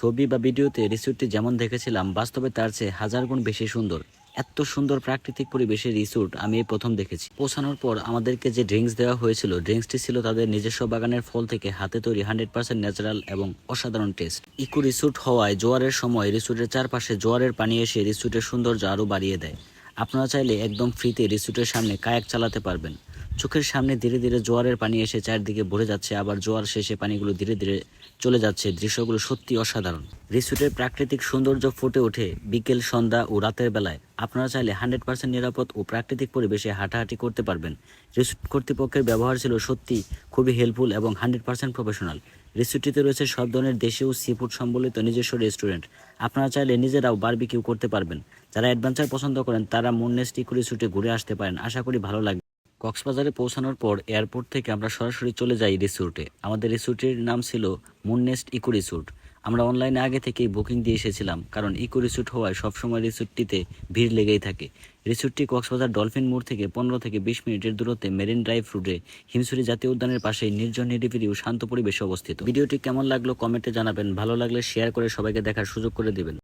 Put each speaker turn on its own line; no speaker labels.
ছবি বা ভিডিওতে রিসোর্টটি যেমন দেখেছিলাম, বাস্তবে তার চেয়ে হাজার গুণ বেশি সুন্দর। এত সুন্দর প্রাকৃতিক পরিবেশের রিসোর্ট আমি এই প্রথম দেখেছি। পৌঁছানোর পর আমাদেরকে যে ড্রিঙ্কস দেওয়া হয়েছিল, ড্রিঙ্কসটি ছিল তাদের নিজস্ব বাগানের ফল থেকে হাতে তৈরি হান্ড্রেড পার্সেন্ট ন্যাচারাল এবং অসাধারণ টেস্ট। ইকো রিসোর্ট হওয়ায় জোয়ারের সময় রিসোর্টের চারপাশে জোয়ারের পানি এসে রিসোর্টের সৌন্দর্য আরও বাড়িয়ে দেয়। আপনারা চাইলে একদম ফ্রিতে রিসোর্টের সামনে কায়াক চালাতে পারবেন। চোখের সামনে ধীরে ধীরে জোয়ারের পানি এসে চারদিকে ভরে যাচ্ছে। আবার জোয়ার শেষে পানিগুলো ধীরে ধীরে চলে যাচ্ছে। দৃশ্যগুলো সত্যি অসাধারণ। রিসোর্টের প্রাকৃতিক সৌন্দর্য ফুটে ওঠে বিকেল, সন্ধ্যা ও রাতের বেলায়। আপনারা চাইলে হান্ড্রেড পার্সেন্ট নিরাপদ ও প্রাকৃতিক পরিবেশে হাঁটাহাঁটি করতে পারবেন। রিসোর্ট কর্তৃপক্ষের ব্যবহার ছিল সত্যি খুবই হেল্পফুল এবং হান্ড্রেড পার্সেন্ট প্রফেশনাল রিসোর্টটিতে রয়েছে সব ধরনের দেশীয় সি ফুড সম্বলিত নিজস্ব রেস্টুরেন্ট আপনারা চাইলে নিজেরাও বারবিকিউ করতে পারবেন। যারা অ্যাডভেঞ্চার পছন্দ করেন, তারা মুন্নেস্ট ইকো রিসোর্টে ঘুরে আসতে পারেন। আশা করি ভালো লাগবে। কক্সবাজারে পৌঁছানোর পর এয়ারপোর্ট থেকে আমরা সরাসরি চলে যাই রিসোর্টে। আমাদের রিসোর্টের নাম ছিল মুননেস্ট ইকো রিসোর্ট। আমরা অনলাইনে আগে থেকেই বুকিং দিয়ে এসেছিলাম, কারণ ইকো রিসোর্ট হওয়ায় সবসময় রিসোর্টটিতে ভিড় লেগেই থাকে। রিসোর্টটি কক্সবাজার ডলফিন মোড় থেকে পনেরো থেকে বিশ মিনিটের দূরত্বে মেরিন ড্রাইভ রুটে হিমসুরি জাতীয় উদ্যানের পাশেই নির্জন নিরিবিলি ও শান্ত পরিবেশে অবস্থিত। ভিডিওটি কেমন লাগল কমেন্টে জানাবেন, ভালো লাগলে শেয়ার করে সবাইকে দেখার সুযোগ করে দিবেন।